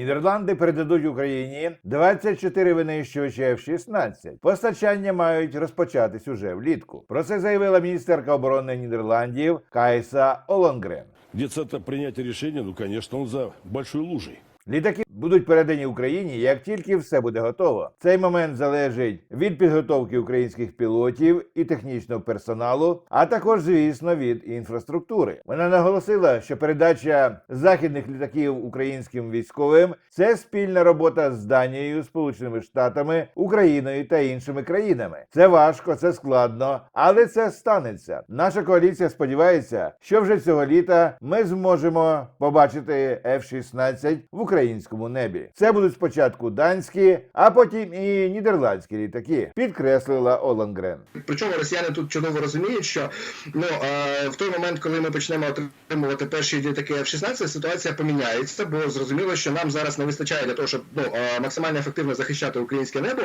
Нідерланди передадуть Україні 24 винищувачі F-16. Постачання мають розпочатись уже влітку. Про це заявила міністерка оборони Нідерландів Кайса Олонгрен. Где прийняття рішення, ну, звісно, за большою лужей. Літаки будуть передані Україні, як тільки все буде готово. Цей момент залежить від підготовки українських пілотів і технічного персоналу, а також, звісно, від інфраструктури. Вона наголосила, що передача західних літаків українським військовим це спільна робота з Данією, Сполученими Штатами, Україною та іншими країнами. Це важко, це складно, але це станеться. Наша коаліція сподівається, що вже цього літа ми зможемо побачити F-16 в українському небі. Це будуть спочатку данські, а потім і нідерландські літаки, підкреслила Олангрен. Причому росіяни тут чудово розуміють, що ну е, в той момент, коли ми почнемо отримувати перші літаки F-16, ситуація поміняється, бо зрозуміло, що нам зараз не вистачає для того, щоб ну е, максимально ефективно захищати українське небо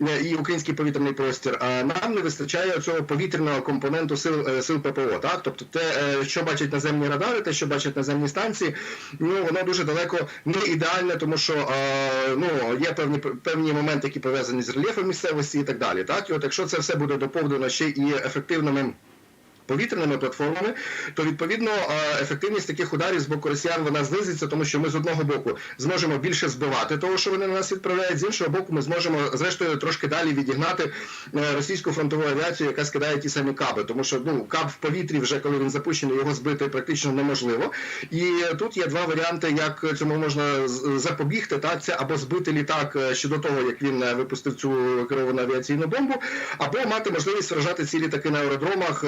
е, і український повітряний простір. А нам не вистачає цього повітряного компоненту сил сил ППО. Так, тобто, те, що бачать наземні радари, те, що бачать наземні станції, ну воно дуже далеко не ідеальне, тому що е, ну є певні певні моменти, які пов'язані з рельєфом місцевості і так далі. Так, і от якщо це все буде доповнено ще і ефективними. Повітряними платформами, то відповідно ефективність таких ударів з боку росіян вона знизиться, тому що ми з одного боку зможемо більше збивати того, що вони на нас відправляють, з іншого боку, ми зможемо зрештою трошки далі відігнати е, російську фронтову авіацію, яка скидає ті самі каби, тому що ну каб в повітрі, вже коли він запущений, його збити практично неможливо. І тут є два варіанти, як цьому можна запобігти. Так, це або збити літак е, ще до того, як він е, випустив цю керовану авіаційну бомбу, або мати можливість вражати ці літаки на аеродромах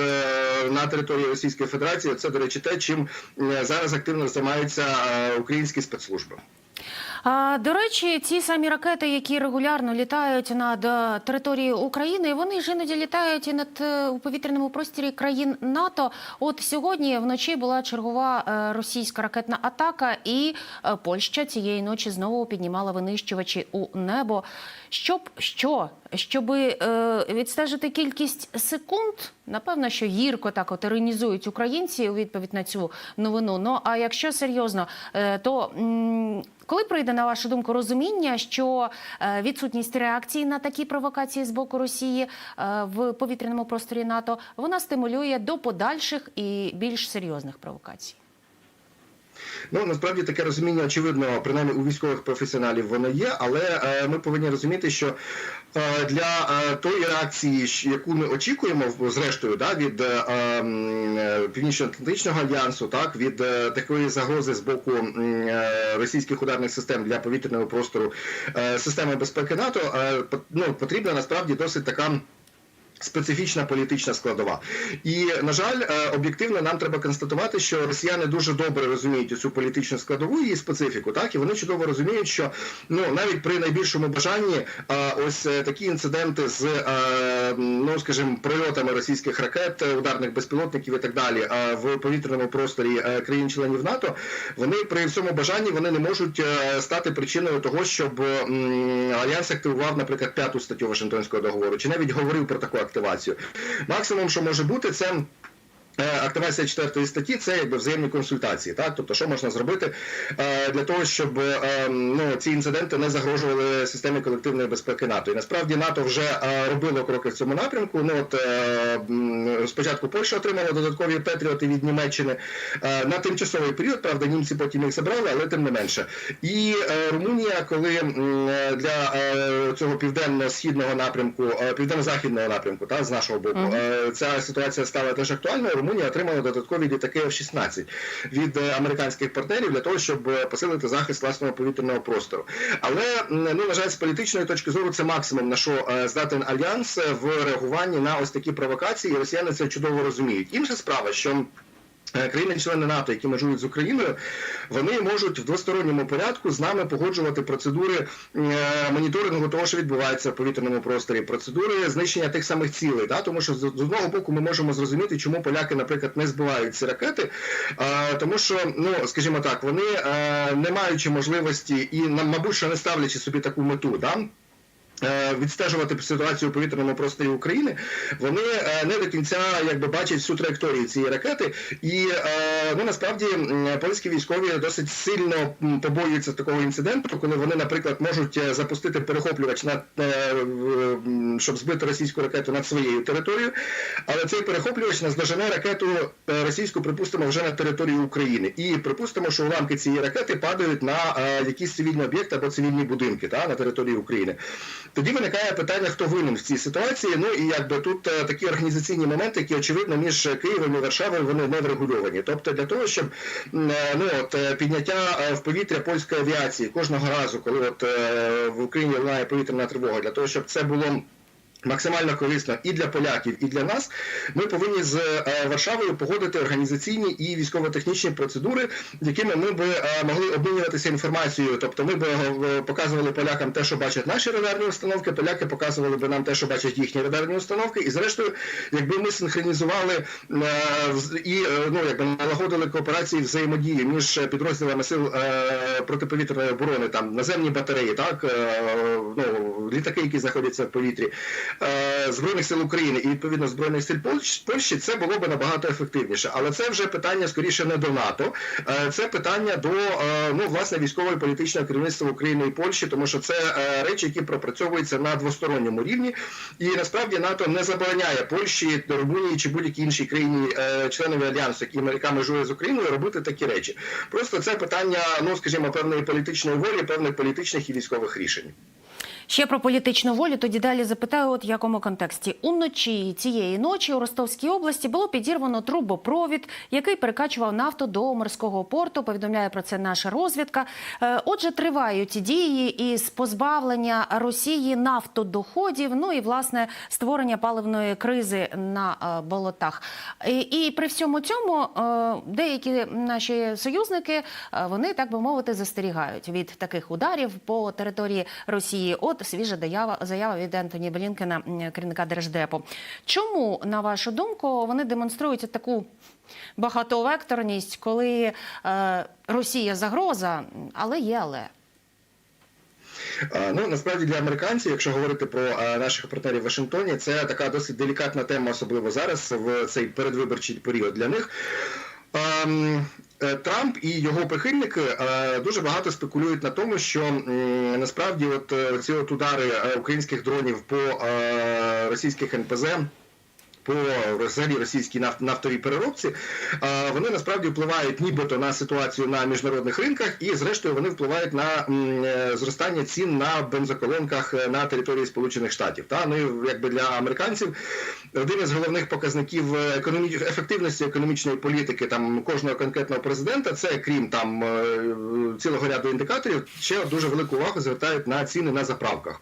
на території Російської Федерації. Це, до речі, те, чим е, зараз активно займаються е, українські спецслужби. До речі, ці самі ракети, які регулярно літають над е, територією України, вони ж іноді літають і над е, у повітряному просторі країн НАТО. От сьогодні вночі була чергова е, російська ракетна атака, і е, Польща цієї ночі знову піднімала винищувачі у небо. Щоб що? Щоби е, відстежити кількість секунд, напевно, що гірко так от іронізують українці у відповідь на цю новину. Ну а якщо серйозно, е, то коли прийде на вашу думку розуміння, що е, відсутність реакції на такі провокації з боку Росії в повітряному просторі НАТО вона стимулює до подальших і більш серйозних провокацій? Ну насправді таке розуміння очевидно, принаймні у військових професіоналів воно є, але е, ми повинні розуміти, що е, для е, тої реакції, яку ми очікуємо, зрештою, да, від Північно-Атлантичного альянсу, так від такої загрози з боку російських ударних систем для повітряного простору системи безпеки НАТО, ну, потрібна насправді досить така. Специфічна політична складова, і на жаль, е, об'єктивно нам треба констатувати, що росіяни дуже добре розуміють цю політичну складову її специфіку, так? І вони чудово розуміють, що ну навіть при найбільшому бажанні ось е, такі інциденти з е, ну скажімо, прильотами російських ракет, е, ударних безпілотників і так далі в повітряному просторі е, країн-членів НАТО, вони при всьому бажанні вони не можуть е, стати причиною того, щоб альянс активував, наприклад, п'яту статтю Вашингтонського договору, чи навіть говорив про таку активацію. Максимум, що може бути, це. Е, Активація четвертої статті це якби взаємні консультації, так тобто, що можна зробити е, для того, щоб е, ну ці інциденти не загрожували системі колективної безпеки НАТО. І насправді НАТО вже робило кроки в цьому напрямку. Ну от спочатку Польща отримала додаткові патріоти від Німеччини на тимчасовий період. Правда, німці потім їх забрали, але тим не менше. І Румунія, коли для цього південно-східного напрямку, південно-західного напрямку, та з нашого боку, ця ситуація стала теж актуальною. Румунія отримала додаткові літаки F-16 від е, американських партнерів для того, щоб е, посилити захист власного повітряного простору. Але ну на жаль, з політичної точки зору це максимум на що е, здатен альянс в реагуванні на ось такі провокації. І Росіяни це чудово розуміють. Інша справа, що Країни-члени НАТО, які межують з Україною, вони можуть в двосторонньому порядку з нами погоджувати процедури е, моніторингу того, що відбувається в повітряному просторі, процедури знищення тих самих цілей. Да? Тому що з одного боку ми можемо зрозуміти, чому поляки, наприклад, не збивають ці ракети, е, тому що, ну скажімо так, вони е, не маючи можливості і мабуть, що не ставлячи собі таку мету, да? Е, Відстежувати ситуацію у повітряному просторі України, вони е, не до кінця якби бачать всю траєкторію цієї ракети, і е, ну насправді польські військові досить сильно побоюються такого інциденту, коли вони, наприклад, можуть запустити перехоплювач над щоб збити російську ракету над своєю територією, але цей перехоплювач наздожене ракету російську, припустимо, вже на територію України, і припустимо, що уламки цієї ракети падають на якісь цивільні об'єкти або цивільні будинки та на території України. Тоді виникає питання, хто винен в цій ситуації. Ну і якби тут е, такі організаційні моменти, які очевидно між Києвом і Варшавою вони не врегульовані. Тобто для того, щоб е, ну от е, підняття в повітря польської авіації кожного разу, коли от в Україні лунає повітряна тривога, для того, щоб це було. Максимально корисно і для поляків, і для нас. Ми повинні з е, Варшавою погодити організаційні і військово-технічні процедури, якими ми би е, могли обмінюватися інформацією. Тобто, ми би е, показували полякам те, що бачать наші радарні установки, поляки показували би нам те, що бачать їхні радарні установки. І зрештою, якби ми синхронізували і ну якби налагодили кооперації взаємодії між підрозділами сил протиповітряної оборони, там наземні батареї, так ну літаки, які знаходяться в повітрі збройних сил України і відповідно збройних сил Польщі, це було б набагато ефективніше. Але це вже питання скоріше не до НАТО, е, це питання до е, ну власне військової політичного керівництва України і Польщі, тому що це е, речі, які пропрацьовуються на двосторонньому рівні, і насправді НАТО не забороняє Польщі, Румунії чи будь-якій іншій країні е, членові альянсу, які яка межує з Україною, робити такі речі. Просто це питання, ну скажімо, певної політичної волі, певних політичних і військових рішень. Ще про політичну волю. Тоді далі запитаю, от в якому контексті уночі цієї ночі у Ростовській області було підірвано трубопровід, який перекачував нафту до морського порту. Повідомляє про це наша розвідка. Е, Отже, тривають дії із позбавлення Росії нафтодоходів. Ну і власне створення паливної кризи на е, болотах. І, і при всьому цьому е, деякі наші союзники вони так би мовити застерігають від таких ударів по території Росії. От свіжа заява, заява від Ентоні Блінкена, керівника держдепу. Чому, на вашу думку, вони демонструють таку багатовекторність, коли е, Росія загроза, але є але. Ну насправді для американців, якщо говорити про е, наших партнерів в Вашингтоні, це така досить делікатна тема, особливо зараз в цей передвиборчий період для них. Е, Трамп і його прихильники е, дуже багато спекулюють на тому, що насправді от е, ці от удари українських дронів по російських НПЗ. По взагалі російській наф- нафтовій переробці вони насправді впливають нібито на ситуацію на міжнародних ринках, і зрештою вони впливають на е, зростання цін на бензоколонках е, на території Сполучених Штатів. Та ну якби для американців один із головних показників е, економі... ефективності економічної політики там кожного конкретного президента, це крім там цілого ряду індикаторів, ще дуже велику увагу звертають на ціни на заправках.